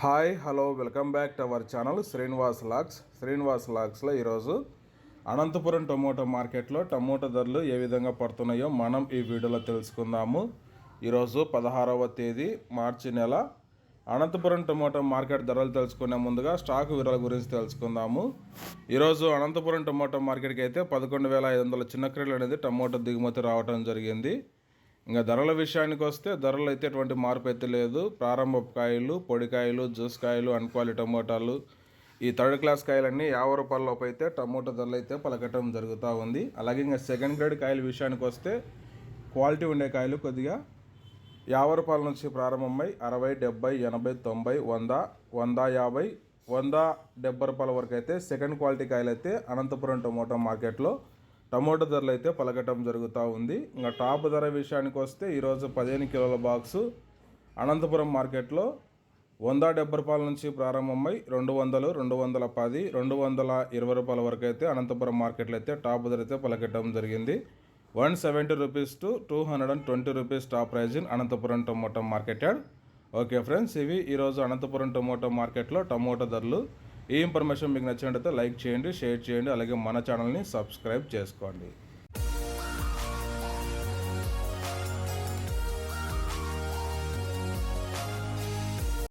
Hi hello welcome back to our channel Srinivas lakhs. Srinivas లాక్స్లో ఈరోజు Anantapuram tomato మార్కెట్లో టమోటో ధరలు ఏ విధంగా పడుతున్నాయో మనం ఈ వీడియోలో తెలుసుకుందాము. ఈరోజు పదహారవ తేదీ మార్చి నెల. అనంతపురం టమోటో మార్కెట్ ధరలు తెలుసుకునే ముందుగా స్టాక్ వివరాల గురించి తెలుసుకుందాము. ఈరోజు అనంతపురం టమోటో మార్కెట్కి అయితే పదకొండు వేల ఐదు వందల చిన్న క్రీడలు అనేది టమోటో దిగుమతి రావడం జరిగింది. ఇంకా ధరల విషయానికి వస్తే ధరలు అయితే ఎటువంటి మార్పు అయితే లేదు. ప్రారంభ కాయలు పొడికాయలు జ్యూస్ కాయలు అన్క్వాలి టమోటాలు ఈ థర్డ్ క్లాస్ కాయలన్నీ యాభై రూపాయల అయితే టమోటా ధరలు అయితే పలకటం జరుగుతూ ఉంది. అలాగే ఇంకా సెకండ్ గ్రేడ్ కాయల విషయానికి వస్తే క్వాలిటీ ఉండే కాయలు కొద్దిగా యాభై రూపాయల నుంచి ప్రారంభమై అరవై డెబ్బై ఎనభై తొంభై వంద వంద యాభై వంద డెబ్బై రూపాయల వరకు అయితే సెకండ్ క్వాలిటీ కాయలు అయితే అనంతపురం టమోటా మార్కెట్లో టమోటా ధరలు అయితే పలకటం జరుగుతూ ఉంది. ఇంకా టాప్ ధర విషయానికి వస్తే ఈరోజు పదిహేను కిలోల బాక్సు అనంతపురం మార్కెట్లో వంద డెబ్బై రూపాయల నుంచి ప్రారంభమై రెండు వందలు రెండు వందల పది రెండు వందల ఇరవై రూపాయల వరకు అయితే అనంతపురం మార్కెట్లో అయితే టాప్ ధర అయితే పలకటం జరిగింది. One seventy rupees to two hundred and twenty rupees top price in Anantapuram tomato market yard. Okay friends ఇవి ఈరోజు అనంతపురం టమోటా మార్కెట్లో టమోటా ధరలు. ఈ ఇన్ఫర్మేషన్ మీకు నచ్చినట్లయితే లైక్ చేయండి షేర్ చేయండి అలాగే మన ఛానల్ని సబ్స్క్రైబ్ చేసుకోండి.